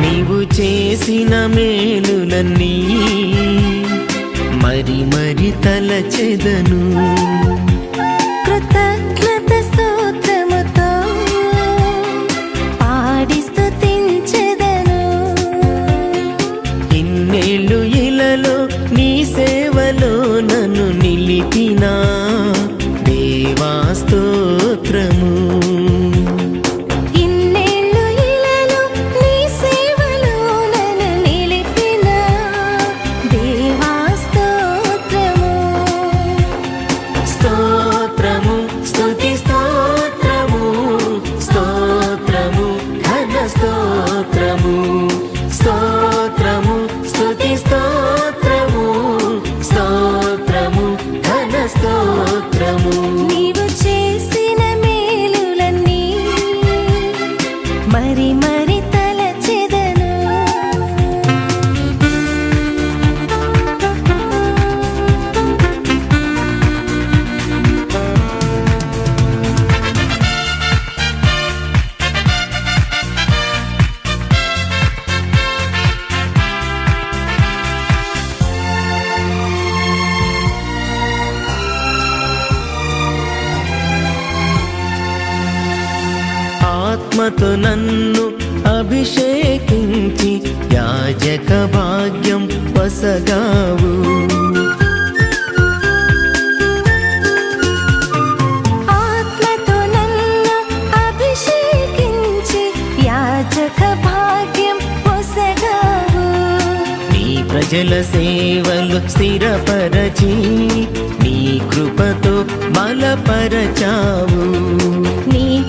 నీవు చేసిన మేలులన్నీ మరి మరి తలచెదను. కృతజ్ఞత స్తోత్రముతో పాడి స్తుతించెదను. ఇన్నేళ్ళు ఇలలో నీ సేవలో నన్ను నిలిపినా. స్తోత్రము. ఆత్మతో నన్ను అభిషేకించి యాజక భాగ్యం వసగావు. ప్రజల సేవలు స్థిరపరచి నీ కృపతో బలపరచావు. నీ